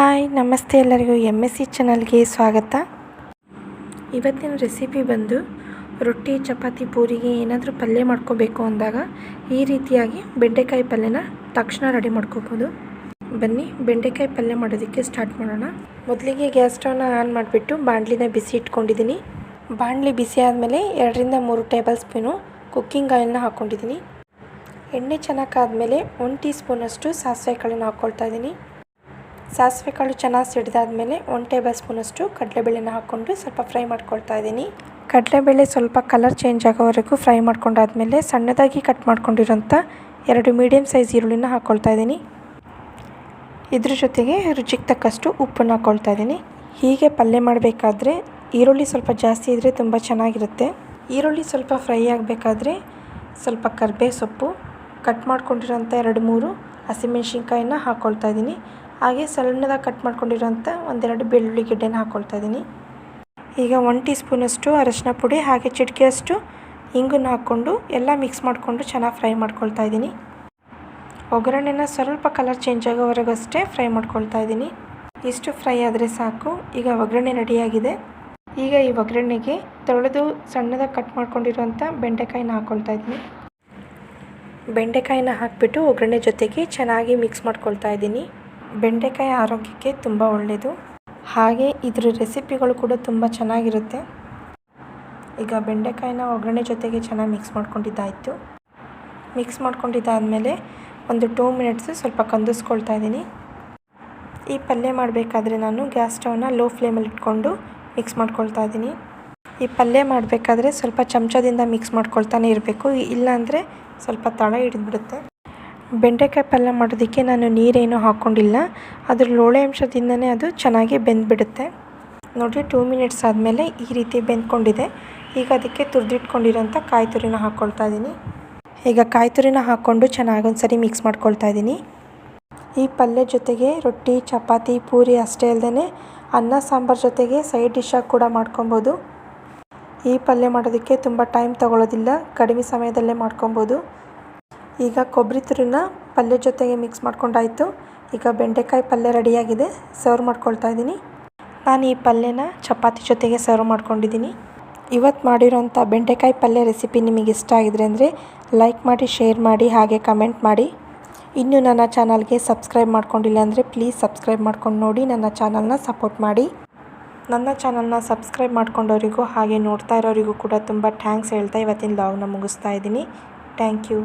Hi, ನಮಸ್ತೆ ಎಲ್ಲರಿಗೂ M S C ಚಾನಲ್ಗೆ ಸ್ವಾಗತ. ಇವತ್ತಿನ ರೆಸಿಪಿ ಬಂದು ರೊಟ್ಟಿ, ಚಪಾತಿ, ಪೂರಿಗೆ ಏನಾದರೂ ಪಲ್ಯ ಮಾಡ್ಕೋಬೇಕು ಅಂದಾಗ ಈ ರೀತಿಯಾಗಿ ಬೆಂಡೆಕಾಯಿ ಪಲ್ಯನ ತಕ್ಷಣ ರೆಡಿ ಮಾಡ್ಕೋಬೋದು. ಬನ್ನಿ, ಬೆಂಡೆಕಾಯಿ ಪಲ್ಯ ಮಾಡೋದಕ್ಕೆ ಸ್ಟಾರ್ಟ್ ಮಾಡೋಣ. ಮೊದಲಿಗೆ ಗ್ಯಾಸ್ ಸ್ಟವ್ನ ಆನ್ ಮಾಡಿಬಿಟ್ಟು ಬಾಣಲಿನ ಬಿಸಿ ಇಟ್ಕೊಂಡಿದ್ದೀನಿ. ಬಾಣಲಿ ಬಿಸಿ ಆದಮೇಲೆ ಎರಡರಿಂದ ಮೂರು ಟೇಬಲ್ ಸ್ಪೂನು ಕುಕ್ಕಿಂಗ್ ಆಯಿಲ್ನ ಹಾಕ್ಕೊಂಡಿದ್ದೀನಿ. ಎಣ್ಣೆ ಚೆನ್ನಾಗಿ ಆದಮೇಲೆ ಒಂದು ಟೀ ಸ್ಪೂನಷ್ಟು ಸಾಸಿವೆ ಕಾಳನ್ನು ಹಾಕ್ಕೊಳ್ತಾ ಇದ್ದೀನಿ. ಸಾಸಿವೆ ಕಾಳು ಚೆನ್ನಾಗಿ ಸಿಡಿದಾದ್ಮೇಲೆ ಒಂದು ಟೇಬಲ್ ಸ್ಪೂನಷ್ಟು ಕಡಲೆಬೇಳೆನ ಹಾಕ್ಕೊಂಡು ಸ್ವಲ್ಪ ಫ್ರೈ ಮಾಡ್ಕೊಳ್ತಾ ಇದ್ದೀನಿ. ಕಡಲೆಬೇಳೆ ಸ್ವಲ್ಪ ಕಲರ್ ಚೇಂಜ್ ಆಗೋವರೆಗೂ ಫ್ರೈ ಮಾಡ್ಕೊಂಡಾದ್ಮೇಲೆ ಸಣ್ಣದಾಗಿ ಕಟ್ ಮಾಡ್ಕೊಂಡಿರೋಂಥ ಎರಡು ಮೀಡಿಯಮ್ ಸೈಜ್ ಈರುಳ್ಳಿನ ಹಾಕ್ಕೊಳ್ತಾ ಇದ್ದೀನಿ. ಇದ್ರ ಜೊತೆಗೆ ರುಚಿಗೆ ತಕ್ಕಷ್ಟು ಉಪ್ಪನ್ನು ಹಾಕ್ಕೊಳ್ತಾ ಇದ್ದೀನಿ. ಹೀಗೆ ಪಲ್ಯ ಮಾಡಬೇಕಾದ್ರೆ ಈರುಳ್ಳಿ ಸ್ವಲ್ಪ ಜಾಸ್ತಿ ಇದ್ದರೆ ತುಂಬ ಚೆನ್ನಾಗಿರುತ್ತೆ. ಈರುಳ್ಳಿ ಸ್ವಲ್ಪ ಫ್ರೈ ಆಗಬೇಕಾದ್ರೆ ಸ್ವಲ್ಪ ಕರಿಬೇವು ಸೊಪ್ಪು ಕಟ್ ಮಾಡ್ಕೊಂಡಿರೋಂಥ ಎರಡು ಮೂರು ಹಸಿಮೆಣ್ಸಿನ್ಕಾಯಿನ ಹಾಕ್ಕೊಳ್ತಾ ಇದ್ದೀನಿ. ಹಾಗೆ ಸಣ್ಣದಾಗಿ ಕಟ್ ಮಾಡ್ಕೊಂಡಿರೋಂಥ ಒಂದೆರಡು ಬೆಳ್ಳುಳ್ಳಿ ಗೆಡ್ಡೆನ ಹಾಕ್ಕೊಳ್ತಾ ಇದ್ದೀನಿ. ಈಗ ಒನ್ ಟೀ ಸ್ಪೂನಷ್ಟು ಅರಶಿನ ಪುಡಿ, ಹಾಗೆ ಚಿಟಿಕೆಯಷ್ಟು ಇಂಗನ್ನು ಹಾಕ್ಕೊಂಡು ಎಲ್ಲ ಮಿಕ್ಸ್ ಮಾಡಿಕೊಂಡು ಚೆನ್ನಾಗಿ ಫ್ರೈ ಮಾಡ್ಕೊಳ್ತಾ ಇದ್ದೀನಿ. ಒಗ್ಗರಣೆನ ಸ್ವಲ್ಪ ಕಲರ್ ಚೇಂಜ್ ಆಗೋವರೆಗೂ ಅಷ್ಟೇ ಫ್ರೈ ಮಾಡ್ಕೊಳ್ತಾ ಇದ್ದೀನಿ. ಇಷ್ಟು ಫ್ರೈ ಆದರೆ ಸಾಕು. ಈಗ ಒಗ್ಗರಣೆ ರೆಡಿಯಾಗಿದೆ ಈಗ ಈ ಒಗ್ಗರಣೆಗೆ ತೊಳೆದು ಸಣ್ಣದಾಗಿ ಕಟ್ ಮಾಡ್ಕೊಂಡಿರುವಂಥ ಬೆಂಡೆಕಾಯಿನ ಹಾಕ್ಕೊಳ್ತಾ ಇದ್ದೀನಿ. ಬೆಂಡೆಕಾಯಿನ ಹಾಕಿಬಿಟ್ಟು ಒಗ್ಗರಣೆ ಜೊತೆಗೆ ಚೆನ್ನಾಗಿ ಮಿಕ್ಸ್ ಮಾಡ್ಕೊಳ್ತಾ ಇದ್ದೀನಿ. ಬೆಂಡೆಕಾಯಿ ಆರೋಗ್ಯಕ್ಕೆ ತುಂಬ ಒಳ್ಳೆಯದು. ಹಾಗೆ ಇದ್ರ ರೆಸಿಪಿಗಳು ಕೂಡ ತುಂಬ ಚೆನ್ನಾಗಿರುತ್ತೆ. ಈಗ ಬೆಂಡೆಕಾಯಿನ ಒಗ್ಗರಣೆ ಜೊತೆಗೆ ಚೆನ್ನಾಗಿ ಮಿಕ್ಸ್ ಮಾಡ್ಕೊಂಡಿದ್ದಾಯಿತು. ಮಿಕ್ಸ್ ಮಾಡ್ಕೊಂಡಿದ್ದಾದಮೇಲೆ ಒಂದು ಟೂ ಮಿನಿಟ್ಸು ಸ್ವಲ್ಪ ಕಂದಿಸ್ಕೊಳ್ತಾ ಇದ್ದೀನಿ. ಈ ಪಲ್ಯ ಮಾಡಬೇಕಾದ್ರೆ ನಾನು ಗ್ಯಾಸ್ ಸ್ಟವ್ನ ಲೋ ಫ್ಲೇಮಲ್ಲಿ ಇಟ್ಕೊಂಡು ಮಿಕ್ಸ್ ಮಾಡ್ಕೊಳ್ತಾ ಇದ್ದೀನಿ. ಈ ಪಲ್ಯ ಮಾಡಬೇಕಾದ್ರೆ ಸ್ವಲ್ಪ ಚಮಚದಿಂದ ಮಿಕ್ಸ್ ಮಾಡ್ಕೊಳ್ತಾನೆ ಇರಬೇಕು. ಇಲ್ಲಾಂದರೆ ಸ್ವಲ್ಪ ತಳ ಹಿಡಿದ್ಬಿಡುತ್ತೆ. ಬೆಂಡೆಕಾಯಿ ಪಲ್ಯ ಮಾಡೋದಕ್ಕೆ ನಾನು ನೀರೇನು ಹಾಕ್ಕೊಂಡಿಲ್ಲ. ಅದ್ರ ಲೋಳೆ ಅಂಶದಿಂದನೇ ಅದು ಚೆನ್ನಾಗಿ ಬೆಂದ್ಬಿಡುತ್ತೆ. ನೋಡಿ ಟೂ ಮಿನಿಟ್ಸ್ ಆದಮೇಲೆ ಈ ರೀತಿ ಬೆಂದ್ಕೊಂಡಿದೆ. ಈಗ ಅದಕ್ಕೆ ತುರಿದಿಟ್ಕೊಂಡಿರೋಂಥ ಕಾಯಿ ತುರಿನ ಹಾಕ್ಕೊಳ್ತಾ ಇದ್ದೀನಿ ಈಗ ಕಾಯಿ ತುರಿನ ಹಾಕ್ಕೊಂಡು ಚೆನ್ನಾಗಿ ಒಂದ್ಸರಿ ಮಿಕ್ಸ್ ಮಾಡ್ಕೊಳ್ತಾ ಇದ್ದೀನಿ ಈ ಪಲ್ಯ ಜೊತೆಗೆ ರೊಟ್ಟಿ, ಚಪಾತಿ, ಪೂರಿ ಅಷ್ಟೇ ಅಲ್ಲದೆ ಅನ್ನ, ಸಾಂಬಾರು ಜೊತೆಗೆ ಸೈಡ್ ಡಿಶ್ಶಾಗಿ ಕೂಡ ಮಾಡ್ಕೊಬೋದು ಈ ಪಲ್ಯ ಮಾಡೋದಕ್ಕೆ ತುಂಬ ಟೈಮ್ ತಗೊಳ್ಳೋದಿಲ್ಲ ಕಡಿಮೆ ಸಮಯದಲ್ಲೇ ಮಾಡ್ಕೊಬೋದು ಈಗ ಕೊಬ್ಬರಿ ತುರಿನ ಪಲ್ಯ ಜೊತೆಗೆ ಮಿಕ್ಸ್ ಮಾಡ್ಕೊಂಡಾಯಿತು. ಈಗ ಬೆಂಡೆಕಾಯಿ ಪಲ್ಯ ರೆಡಿಯಾಗಿದೆ. ಸರ್ವ್ ಮಾಡ್ಕೊಳ್ತಾ ಇದ್ದೀನಿ. ನಾನು ಈ ಪಲ್ಯನ ಚಪಾತಿ ಜೊತೆಗೆ ಸರ್ವ್ ಮಾಡ್ಕೊಂಡಿದ್ದೀನಿ. ಇವತ್ತು ಮಾಡಿರೋಂಥ ಬೆಂಡೆಕಾಯಿ ಪಲ್ಯ ರೆಸಿಪಿ ನಿಮಗೆ ಇಷ್ಟ ಆಗಿದ್ರೆ ಅಂದರೆ ಲೈಕ್ ಮಾಡಿ ಶೇರ್ ಮಾಡಿ, ಹಾಗೆ ಕಮೆಂಟ್ ಮಾಡಿ. ಇನ್ನೂ ನನ್ನ ಚಾನಲ್ಗೆ ಸಬ್ಸ್ಕ್ರೈಬ್ ಮಾಡ್ಕೊಂಡಿಲ್ಲ ಅಂದರೆ ಪ್ಲೀಸ್ ಸಬ್ಸ್ಕ್ರೈಬ್ ಮಾಡ್ಕೊಂಡು ನೋಡಿ, ನನ್ನ ಚಾನಲ್ನ ಸಪೋರ್ಟ್ ಮಾಡಿ. ನನ್ನ ಚಾನಲ್ನ ಸಬ್ಸ್ಕ್ರೈಬ್ ಮಾಡ್ಕೊಂಡವರಿಗೂ ಹಾಗೆ ನೋಡ್ತಾ ಇರೋರಿಗೂ ಕೂಡ ತುಂಬ ಥ್ಯಾಂಕ್ಸ್ ಹೇಳ್ತಾ ಇವತ್ತಿನ ಲಾಗ್ನ ಮುಗಿಸ್ತಾ ಇದ್ದೀನಿ. Thank you